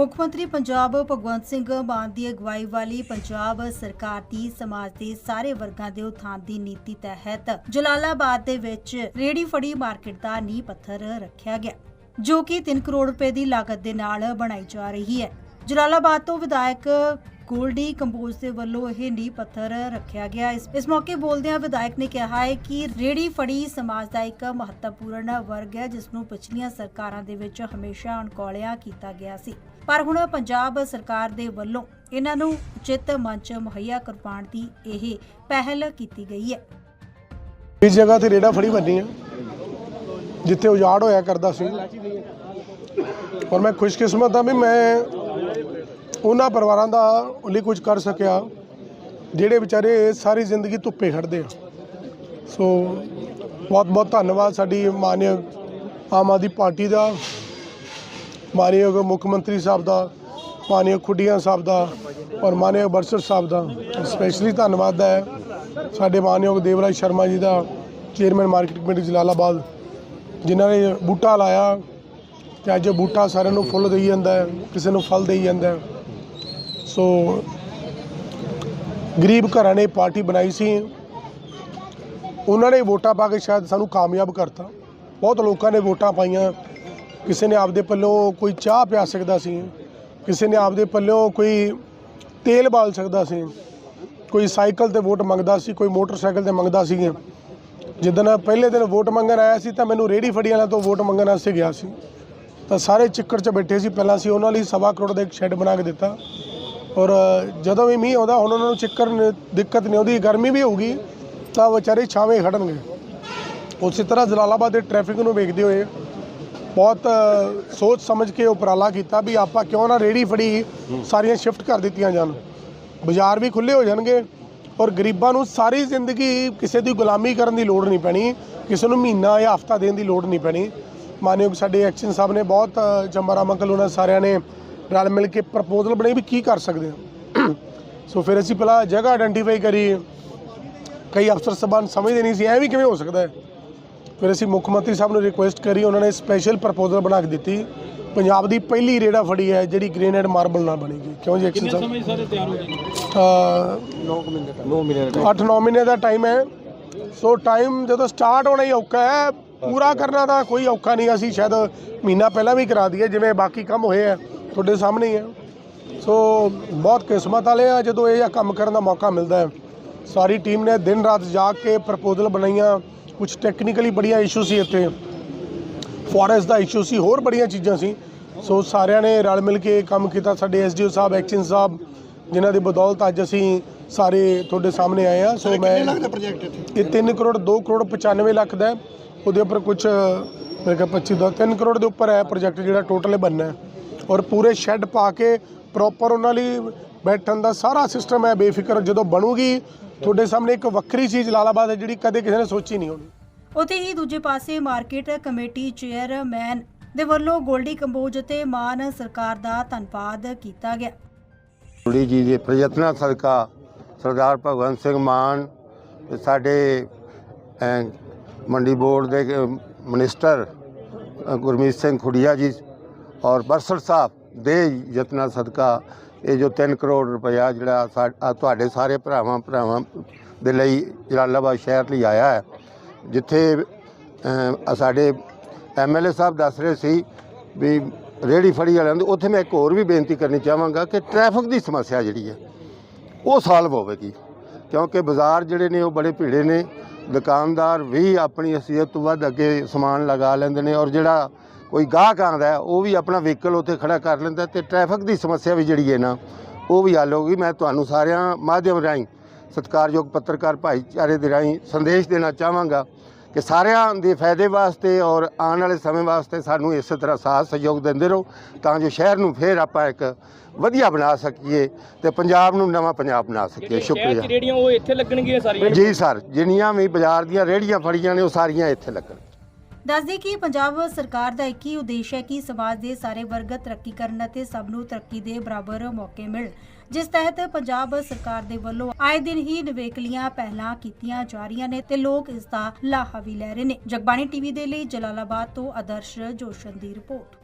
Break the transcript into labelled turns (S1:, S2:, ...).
S1: ਮੰਤਰੀ ਪੰਜਾਬ ਭਗਵੰਤ ਸਿੰਘ ਮਾਨ ਦੀ ਅਗਵਾਈ ਵਾਲੀ ਪੰਜਾਬ ਸਰਕਾਰ ਦੀ, ਸਮਾਜ ਦੇ ਸਾਰੇ ਵਰਗਾਂ ਦੇ ਉਥਾਨ ਦੀ ਨੀਤੀ ਤਹਿਤ ਜਲਾਲਾਬਾਦ ਦੇ ਵਿੱਚ ਰੇੜੀ ਫੜੀ ਮਾਰਕੀਟ ਦਾ ਨੀਂਹ ਪੱਥਰ ਰੱਖਿਆ ਗਿਆ, ਜੋ ਕਿ 3 ਕਰੋੜ ਰੁਪਏ ਦੀ ਲਾਗਤ ਦੇ ਨਾਲ ਬਣਾਈ ਜਾ ਰਹੀ ਹੈ। ਜਲਾਲਾਬਾਦ ਤੋਂ ਵਿਧਾਇਕ ਗੋਲਡੀ ਕੰਬੋਜ ਦੇ ਵੱਲੋਂ ਇਹ ਨੀਂਹ ਪੱਥਰ ਰੱਖਿਆ ਗਿਆ। ਇਸ ਇਸ ਮੌਕੇ ਬੋਲਦਿਆਂ ਵਿਧਾਇਕ ਨੇ ਕਿਹਾ ਹੈ ਕਿ ਰੇੜੀ ਫੜੀ ਸਮਾਜ ਦਾ ਇੱਕ ਮਹੱਤਵਪੂਰਨ ਵਰਗ ਹੈ, ਜਿਸ ਨੂੰ ਪਿਛਲੀਆਂ ਸਰਕਾਰਾਂ ਦੇ ਵਿੱਚ ਹਮੇਸ਼ਾ ਅਣਕੌਲਿਆ ਕੀਤਾ ਗਿਆ ਸੀ। ਪਰ ਹੁਣ ਪੰਜਾਬ ਸਰਕਾਰ ਦੇ ਵੱਲੋਂ ਇਹਨਾਂ ਨੂੰ ਉਚਿਤ ਮੰਚ ਮੁਹੱਈਆ ਕਰਵਾਉਣ ਦੀ ਇਹ ਪਹਿਲ ਕੀਤੀ ਗਈ ਹੈ।
S2: ਇਸ ਜਗ੍ਹਾ ਤੇ ਰੇੜਾ ਫੜੀ ਬੰਨੀ ਆ, ਜਿੱਥੇ ਉਜਾੜ ਹੋਇਆ ਕਰਦਾ ਸੀ। ਔਰ ਮੈਂ ਖੁਸ਼ਕਿਸਮਤ ਹਾਂ ਵੀ ਮੈਂ ਉਹਨਾਂ ਪਰਿਵਾਰਾਂ ਦਾ ਲਈ ਕੁਝ ਕਰ ਸਕਿਆ, ਜਿਹੜੇ ਵਿਚਾਰੇ ਸਾਰੀ ਜ਼ਿੰਦਗੀ ਧੁੱਪੇ ਖੜਦੇ ਆ। ਸੋ ਬਹੁਤ ਬਹੁਤ ਧੰਨਵਾਦ ਸਾਡੀ ਮਾਨਯੋਗ ਆਮ ਆਦਮੀ ਪਾਰਟੀ ਦਾ ਮਾਨਯੋਗ ਮੁੱਖ ਮੰਤਰੀ ਸਾਹਿਬ ਦਾ ਮਾਨਯੋਗ ਖੁੱਡੀਆਂ ਸਾਹਿਬ ਦਾ ਔਰ ਮਾਨਯੋਗ ਬਰਸਰ ਸਾਹਿਬ ਦਾ। ਸਪੈਸ਼ਲੀ ਧੰਨਵਾਦ ਹੈ ਸਾਡੇ ਮਾਨਯੋਗ ਦੇਵਰਾਜ ਸ਼ਰਮਾ ਜੀ ਦਾ ਚੇਅਰਮੈਨ ਮਾਰਕੀਟ ਕਮੇਟੀ ਜਲਾਲਾਬਾਦ, ਜਿਨ੍ਹਾਂ ਨੇ ਬੂਟਾ ਲਾਇਆ ਤੇ ਅੱਜ ਬੂਟਾ ਸਾਰਿਆਂ ਨੂੰ ਫੁੱਲ ਦੇਈ ਜਾਂਦਾ ਹੈ, ਕਿਸੇ ਨੂੰ ਫਲ ਦੇਈ ਜਾਂਦਾ ਹੈ। ਸੋ ਗਰੀਬ ਘਰਾਂ ਨੇ ਪਾਰਟੀ ਬਣਾਈ ਸੀ। ਉਹਨਾਂ ਨੇ ਵੋਟਾਂ ਪਾ ਕੇ ਸ਼ਾਇਦ ਸਾਨੂੰ ਕਾਮਯਾਬ ਕਰਤਾ। ਬਹੁਤ ਲੋਕਾਂ ਨੇ ਵੋਟਾਂ ਪਾਈਆਂ। ਕਿਸੇ ਨੇ ਆਪਦੇ ਪੱਲੋਂ ਕੋਈ ਚਾਹ ਪਿਆ ਸਕਦਾ ਸੀ। ਕਿਸੇ ਨੇ ਆਪਦੇ ਪੱਲੋਂ ਕੋਈ ਤੇਲ ਬਾਲ ਸਕਦਾ ਸੀ। ਕੋਈ ਸਾਈਕਲ ਤੇ ਵੋਟ ਮੰਗਦਾ ਸੀ, ਕੋਈ ਮੋਟਰਸਾਈਕਲ ਤੇ ਮੰਗਦਾ ਸੀ। ਜਿੱਦਣ ਪਹਿਲੇ ਦਿਨ ਵੋਟ ਮੰਗਣ ਆਇਆ ਸੀ ਤਾਂ ਮੈਨੂੰ ਰੇੜੀ ਫੜੀ ਵਾਲਿਆਂ ਤੋਂ ਵੋਟ ਮੰਗਣ ਵਾਸਤੇ ਗਿਆ ਸੀ। ਤਾਂ ਸਾਰੇ ਚਿੱਕੜ 'ਚ ਬੈਠੇ ਸੀ। ਪਹਿਲਾਂ ਸੀ ਉਹਨਾਂ ਲਈ ਸਵਾ ਕਰੋੜ ਦਾ ਇੱਕ ਸ਼ੈੱਡ ਬਣਾ ਕੇ ਦਿੱਤਾ। ਔਰ ਜਦੋਂ ਵੀ ਮੀਂਹ ਆਉਂਦਾ ਹੁਣ ਉਹਨਾਂ ਨੂੰ ਚਿੱਕੜ ਨ- ਦਿੱਕਤ ਨਹੀਂ ਆਉਂਦੀ ਗਰਮੀ ਵੀ ਹੋਊਗੀ ਤਾਂ ਵਿਚਾਰੇ ਛਾਵੇਂ ਖੜਨਗੇ ਉਸੇ ਤਰ੍ਹਾਂ ਜਲਾਲਾਬਾਦ ਦੇ ਟ੍ਰੈਫਿਕ ਨੂੰ ਵੇਖਦੇ ਹੋਏ ਬਹੁਤ ਸੋਚ ਸਮਝ ਕੇ ਉਪਰਾਲਾ ਕੀਤਾ ਵੀ ਆਪਾਂ ਕਿਉਂ ਨਾ ਰੇੜੀ ਫੜੀ ਸਾਰੀਆਂ ਸ਼ਿਫਟ ਕਰ ਦਿੱਤੀਆਂ ਜਾਣ। ਬਾਜ਼ਾਰ ਵੀ ਖੁੱਲੇ ਹੋ ਜਾਣਗੇ ਔਰ ਗਰੀਬਾਂ ਨੂੰ ਸਾਰੀ ਜ਼ਿੰਦਗੀ ਕਿਸੇ ਦੀ ਗੁਲਾਮੀ ਕਰਨ ਦੀ ਲੋੜ ਨਹੀਂ ਪੈਣੀ ਕਿਸੇ ਨੂੰ ਮਹੀਨਾ ਜਾਂ ਹਫਤਾ ਦੇਣ ਦੀ ਲੋੜ ਨਹੀਂ ਪੈਣੀ। ਮਾਨਯੋਗ ਸਾਡੇ ਐਕਸ਼ਨ ਸਾਹਿਬ ਨੇ ਬਹੁਤ ਅ, ਜੰਮਾ ਅੰਕਲ ਉਹਨਾਂ ਸਾਰਿਆਂ ਨੇ ਰਲ ਮਿਲ ਕੇ ਪ੍ਰਪੋਜ਼ਲ ਬਣਾਈ ਵੀ ਕੀ ਕਰ ਸਕਦੇ ਹਾਂ ਸੋ ਫਿਰ ਅਸੀਂ ਪਹਿਲਾਂ ਜਗ੍ਹਾ ਆਇਡੈਂਟੀਫਾਈ ਕਰੀ। ਕਈ ਅਫਸਰ ਸਭਾਨ ਸਮਝਦੇ ਨਹੀਂ ਸੀ ਐ ਵੀ ਕਿਵੇਂ ਹੋ ਸਕਦਾ ਹੈ? ਫਿਰ ਅਸੀਂ ਮੁੱਖ ਮੰਤਰੀ ਸਾਹਿਬ ਨੂੰ ਰਿਕੁਐਸਟ ਕਰੀ ਉਹਨਾਂ ਨੇ ਸਪੈਸ਼ਲ ਪ੍ਰਪੋਜ਼ਲ ਬਣਾ ਕੇ ਦਿੱਤੀ। ਪੰਜਾਬ ਦੀ ਪਹਿਲੀ ਰੇੜਾ ਫੜੀ ਹੈ ਜਿਹੜੀ ਗ੍ਰੇਨਾਈਟ ਮਾਰਬਲ ਨਾਲ ਬਣੇਗੀ ਕਿਉਂ ਜੀ ਐਕਸ਼ਨ ਸਾਹਿਬ?
S3: ਸਮੇਂ ਸਾਰੇ ਤਿਆਰ ਹੋ ਜਾਣਗੇ
S2: ਅ,
S3: 9 ਮਹੀਨੇ ਤੱਕ 9 ਮਹੀਨੇ
S2: 8-9 ਮਹੀਨੇ ਦਾ ਟਾਈਮ ਹੈ। ਸੋ ਟਾਈਮ ਜਦੋਂ ਸਟਾਰਟ ਹੋਣਾ ਹੀ ਔਖਾ ਹੈ। ਪੂਰਾ ਕਰਨਾ ਤਾਂ ਕੋਈ ਔਖਾ ਨਹੀਂ ਅਸੀਂ ਸ਼ਾਇਦ ਮਹੀਨਾ ਪਹਿਲਾਂ ਵੀ ਕਰਾ ਦਈਏ ਜਿਵੇਂ ਬਾਕੀ ਕੰਮ ਹੋਏ ਆ ਤੁਹਾਡੇ ਸਾਹਮਣੇ ਹੀ ਹੈ। ਸੋ ਬਹੁਤ ਕਿਸਮਤ ਵਾਲੇ ਆ ਜਦੋਂ ਇਹ ਕੰਮ ਕਰਨ ਦਾ ਮੌਕਾ ਮਿਲਦਾ ਹੈ। ਸਾਰੀ ਟੀਮ ਨੇ ਦਿਨ ਰਾਤ ਜਾਗ ਕੇ ਪ੍ਰਪੋਜ਼ਲ ਬਣਾਈਆਂ। ਕੁਝ ਟੈਕਨੀਕਲੀ ਬੜੀਆਂ ਇਸ਼ੂ ਸੀ ਇੱਥੇ। ਫੋਰੈਸਟ ਦਾ ਇਸ਼ੂ ਸੀ ਹੋਰ ਬੜੀਆਂ ਚੀਜ਼ਾਂ ਸੀ। ਸੋ ਸਾਰਿਆਂ ਨੇ ਰਲ ਮਿਲ ਕੇ ਕੰਮ ਕੀਤਾ। ਸਾਡੇ ਐਸਡੀਓ ਸਾਹਿਬ ਐਕਸ਼ਨ ਸਾਹਿਬ ਜਿਨ੍ਹਾਂ ਦੀ ਬਦੌਲਤ ਅੱਜ ਅਸੀਂ ਸਾਰੇ ਤੁਹਾਡੇ ਸਾਹਮਣੇ ਆਏ ਆ ਸੋ ਮੈਂ
S3: ਪ੍ਰੋਜੈਕਟ ਇੱਥੇ?
S2: ਇਹ 3 ਕਰੋੜ 2 ਕਰੋੜ 95 ਲੱਖ ਦਾ ਹੈ। ਉਹਦੇ ਉੱਪਰ ਕੁਝ ਮੇਰੇ ਕਿਹਾ 25 ਦਾ 3 ਕਰੋੜ ਦੇ ਉੱਪਰ ਹੈ ਪ੍ਰੋਜੈਕਟ ਜਿਹੜਾ ਟੋਟਲ ਬਣਨਾ ਹੈ। ਔਰ ਪੂਰੇ ਸ਼ੈੱਡ ਪਾ ਕੇ ਪ੍ਰੋਪਰ ਉਹਨਾਂ ਲਈ ਬੈਠਣ ਦਾ ਸਾਰਾ ਸਿਸਟਮ ਹੈ ਬੇਫਿਕਰ ਜਦੋਂ ਬਣੂਗੀ ਤੁਹਾਡੇ ਸਾਹਮਣੇ ਇੱਕ ਵੱਖਰੀ ਚੀਜ਼ ਲਾਲਾਬਾਦ ਹੈ ਜਿਹੜੀ ਕਦੇ ਕਿਸੇ ਨੇ ਸੋਚੀ ਨਹੀਂ ਹੋਣੀ।
S1: ਉਤੇ ਹੀ ਦੂਜੇ ਪਾਸੇ ਮਾਰਕੀਟ ਕਮੇਟੀ ਚੇਅਰਮੈਨ ਦੇ ਵੱਲੋਂ ਗੋਲਡੀ ਕੰਬੋਜ ਅਤੇ ਮਾਨ ਸਰਕਾਰ ਦਾ ਧੰਨਵਾਦ ਕੀਤਾ ਗਿਆ।
S4: ਕੁੜੀ ਜੀ ਦੇ ਪ੍ਰਯਤਨਾਂ ਸਦਕਾ ਸਰਦਾਰ ਭਗਵੰਤ ਸਿੰਘ ਮਾਨ ਤੇ ਸਾਡੇ ਮੰਡੀ ਬੋਰਡ ਦੇ ਮਿਨਿਸਟਰ ਗੁਰਮੀਤ ਸਿੰਘ ਖੁੜੀਆ ਜੀ ਔਰ ਬਰਸਰ ਸਾਹਿਬ ਦੇ ਯਤਨਾਂ ਸਦਕਾ ਇਹ ਜੋ 3 ਕਰੋੜ ਰੁਪਇਆ ਜਿਹੜਾ ਸਾ- ਤੁਹਾਡੇ ਸਾਰੇ ਭਰਾਵਾਂ ਭਰਾਵਾਂ ਦੇ ਲਈ ਜਲਾਲਾਬਾਦ ਸ਼ਹਿਰ ਲਈ ਆਇਆ ਹੈ ਜਿੱਥੇ ਅਹ, ਸਾਡੇ ਐਮਐਲਏ ਸਾਹਿਬ ਦੱਸ ਰਹੇ ਸੀ ਵੀ ਰੇੜੀ ਫੜੀ ਵਾਲਿਆਂ ਦੇ ਉੱਥੇ ਮੈਂ ਇੱਕ ਹੋਰ ਵੀ ਬੇਨਤੀ ਕਰਨੀ ਚਾਹਾਂਗਾ ਕਿ ਟ੍ਰੈਫਿਕ ਦੀ ਸਮੱਸਿਆ ਜਿਹੜੀ ਹੈ ਉਹ ਸਾਲਵ ਹੋਵੇਗੀ ਕਿਉਂਕਿ ਬਾਜ਼ਾਰ ਜਿਹੜੇ ਨੇ ਉਹ ਬੜੇ ਭੀੜੇ ਨੇ ਦੁਕਾਨਦਾਰ ਵੀ ਆਪਣੀ ਹਸੀਅਤ ਤੋਂ ਵੱਧ ਅੱਗੇ ਸਮਾਨ ਲਗਾ ਲੈਂਦੇ ਨੇ ਔਰ ਜਿਹੜਾ ਕੋਈ ਗਾਹਕ ਆਉਂਦਾ ਹੈ, ਉਹ ਵੀ ਆਪਣਾ ਵਹੀਕਲ ਉੱਥੇ ਖੜਾ ਕਰ ਲੈਂਦਾ ਤੇ ਟ੍ਰੈਫਿਕ ਦੀ ਸਮੱਸਿਆ ਵੀ ਜਿਹੜੀ ਹੈ ਨਾ ਉਹ ਵੀ ਹੱਲ ਹੋਗੀ ਮੈਂ ਤੁਹਾਨੂੰ ਸਾਰਿਆਂ ਮਾਧਿਅਮ ਰਾਹੀਂ ਸਤਿਕਾਰਯੋਗ ਪੱਤਰਕਾਰ ਭਾਈਚਾਰੇ ਦੇ ਰਾਹੀਂ ਸੰਦੇਸ਼ ਦੇਣਾ ਚਾਹਾਂਗਾ ਕਿ ਸਾਰਿਆਂ ਦੇ ਫਾਇਦੇ ਵਾਸਤੇ ਔਰ ਆਉਣ ਵਾਲੇ ਸਮੇਂ ਵਾਸਤੇ ਸਾਨੂੰ ਇਸੇ ਤਰ੍ਹਾਂ ਸਾਥ ਸਹਿਯੋਗ ਦਿੰਦੇ ਰਹੋ ਤਾਂ ਜੋ ਸ਼ਹਿਰ ਨੂੰ ਫੇਰ ਆਪਾਂ ਇੱਕ ਵਧੀਆ ਬਣਾ ਸਕੀਏ ਤੇ ਪੰਜਾਬ ਨੂੰ ਨਵਾਂ ਪੰਜਾਬ ਬਣਾ ਸਕੀਏ। ਸ਼ੁਕਰੀਆ।
S3: ਰੇੜੀਆਂ ਉਹ ਇੱਥੇ ਲੱਗਣਗੀਆਂ ਸਾਰੀਆਂ?
S4: ਜੀ ਸਰ ਜਿੰਨੀਆਂ ਵੀ ਬਾਜ਼ਾਰ ਦੀਆਂ ਰੇਹੜੀਆਂ ਫੜੀਆਂ ਨੇ ਉਹ ਸਾਰੀਆਂ ਇੱਥੇ ਲੱਗਣ
S1: ਦੱਸਦੇ ਕਿ ਪੰਜਾਬ ਸਰਕਾਰ ਦਾ ਇੱਕ ਹੀ ਉਦੇਸ਼ ਹੈ ਕਿ ਸਮਾਜ ਦੇ ਸਾਰੇ ਵਰਗ ਤਰੱਕੀ ਕਰਨ ਅਤੇ ਸਭ ਨੂੰ ਤਰੱਕੀ ਦੇ ਬਰਾਬਰ ਮੌਕੇ ਮਿਲਣ ਜਿਸ ਤਹਿਤ ਪੰਜਾਬ ਸਰਕਾਰ ਦੇ ਵੱਲੋਂ ਆਏ ਦਿਨ ਹੀ ਨਿਵੇਕਲੀਆਂ ਪਹਿਲਾਂ ਕੀਤੀਆਂ ਜਾ ਰਹੀਆਂ ਨੇ ਤੇ ਲੋਕ ਇਸ ਦਾ ਲਾਹਾ ਵੀ ਲੈ ਰਹੇ ਨੇ। ਜਗਬਾਣੀ ਟੀਵੀ ਦੇ ਲਈ ਜਲਾਲਾਬਾਦ ਤੋਂ ਆਦਰਸ਼ ਜੋਸ਼ਨ ਦੀ ਰਿਪੋਰਟ।